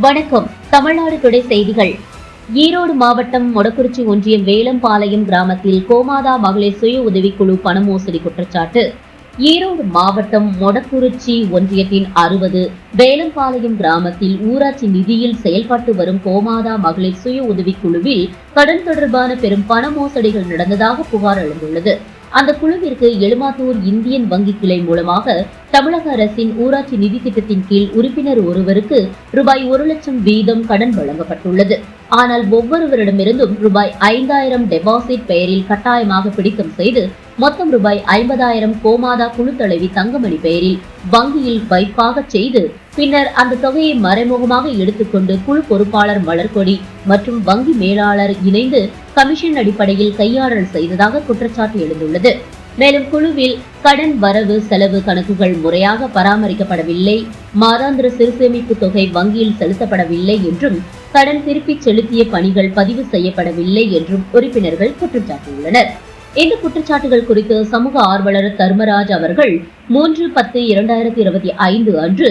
வணக்கம். தமிழ்நாடு டுடே செய்திகள். ஈரோடு மாவட்டம் மொடக்குறிச்சி ஒன்றியம் வேலம்பாளையம் கிராமத்தில் கோமாதா மகளிர் சுய உதவிக்குழு பண மோசடி குற்றச்சாட்டு. ஈரோடு மாவட்டம் மொடக்குறிச்சி ஒன்றியத்தின் அறுபது வேலம்பாளையம் கிராமத்தில் ஊராட்சி நிதியில் செயல்பட்டு வரும் கோமாதா மகளிர் சுய உதவிக்குழுவில் கடன் தொடர்பான பெரும் பண மோசடிகள் நடந்ததாக புகார் எழுந்துள்ளது. அந்த குழுவிற்கு எழுமாத்தூர் இந்தியன் வங்கி கிளை மூலமாக தமிழக அரசின் ஊராட்சி நிதி திட்டத்தின் கீழ் உறுப்பினர் ஒருவருக்கு ரூபாய் ஒரு லட்சம் வீதம் கடன் வழங்கப்பட்டுள்ளது. ஆனால் ஒவ்வொருவரிடமிருந்தும் ரூபாய் ஐந்தாயிரம் டெபாசிட் பெயரில் கட்டாயமாக பிடித்தம் செய்து மொத்தம் ரூபாய் ஐம்பதாயிரம் கோமாதா குழு தலைவி தங்கமணி பெயரில் வங்கியில் வைப்பாக செய்து பின்னர் அந்த தொகையை மறைமுகமாக எடுத்துக்கொண்டு குழு பொறுப்பாளர் மலர்கொடி மற்றும் வங்கி மேலாளர் இணைந்து கமிஷன் அடிப்படையில் கையாடல் செய்ததாக குற்றச்சாட்டு எழுந்துள்ளது. மேலும் குழுவில் கடன் வரவு செலவு கணக்குகள் முறையாக பராமரிக்கப்படவில்லை. மாதாந்திர சிறுசேமிப்பு தொகை வங்கியில் செலுத்தப்படவில்லை என்றும் கடன் திருப்பிச் செலுத்திய பணிகள் பதிவு செய்யப்படவில்லை என்றும் உறுப்பினர்கள் குற்றம் சாட்டியுள்ளனர் இந்த குற்றச்சாட்டுகள் குறித்து சமூக ஆர்வலர் தர்மராஜ் அவர்கள் மூன்று பத்து இரண்டாயிரத்தி இருபத்தி ஐந்து அன்று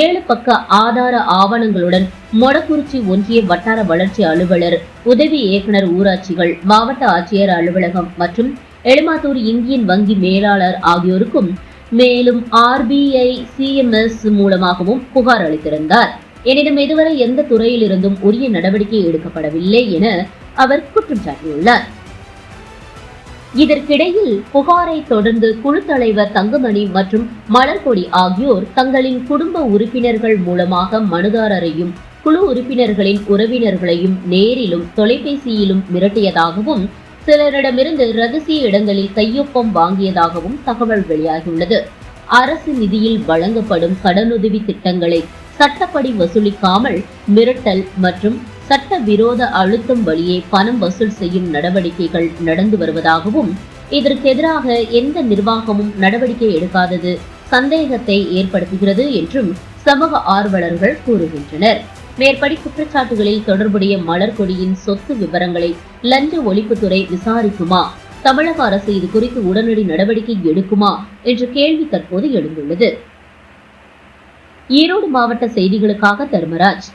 ஏழு பக்க ஆதார ஆவணங்களுடன் மொடக்குறிச்சி ஒன்றிய வட்டார வளர்ச்சி அலுவலர் உதவி இயக்குநர் ஊராட்சிகள் மாவட்ட ஆட்சியர் அலுவலகம் மற்றும் எளிமாத்தூர் இந்தியன் வங்கி மேலாளர் ஆகியோருக்கும் மேலும் ஆர்பிஐ சிஎம்எஸ் மூலமாகவும் புகார் அளித்திருந்தார். எனினும் இதுவரை எந்த துறையிலிருந்தும் உரிய நடவடிக்கை எடுக்கப்படவில்லை என அவர் குற்றம் சாட்டியுள்ளார். இதற்கிடையில் புகாரை தொடர்ந்து குழு தலைவர் தங்கமணி மற்றும் மலர்கொடி ஆகியோர் தங்களின் குடும்ப உறுப்பினர்கள் மூலமாக மனுதாரரையும் குழு உறுப்பினர்களின் உறவினர்களையும் நேரிலும் தொலைபேசியிலும் மிரட்டியதாகவும் சிலரிடமிருந்து ரகசிய இடங்களில் கையொப்பம் வாங்கியதாகவும் தகவல் வெளியாகியுள்ளது. அரசு நிதியில் வழங்கப்படும் கடனுதவி திட்டங்களை சட்டப்படி வசூலிக்காமல் மிரட்டல் மற்றும் சட்ட விரோத அழுத்தம் வழியே பணம் வசூல் செய்யும் நடவடிக்கைகள் நடந்து வருவதாகவும் இதற்கு எதிராக எந்த நிர்வாகமும் நடவடிக்கை எடுக்காதது சந்தேகத்தை ஏற்படுத்துகிறது என்றும் சமூக ஆர்வலர்கள் கூறுகின்றனர். மேற்படி குற்றச்சாட்டுகளில் தொடர்புடைய மலர்கொடியின் சொத்து விவரங்களை லஞ்ச ஒழிப்புத்துறை விசாரிக்குமா? தமிழக அரசு இது குறித்து உடனடி நடவடிக்கை எடுக்குமா? என்ற கேள்வி தற்போது எழுந்துள்ளது. ஈரோடு மாவட்ட செய்திகளுக்காக தர்மராஜ்.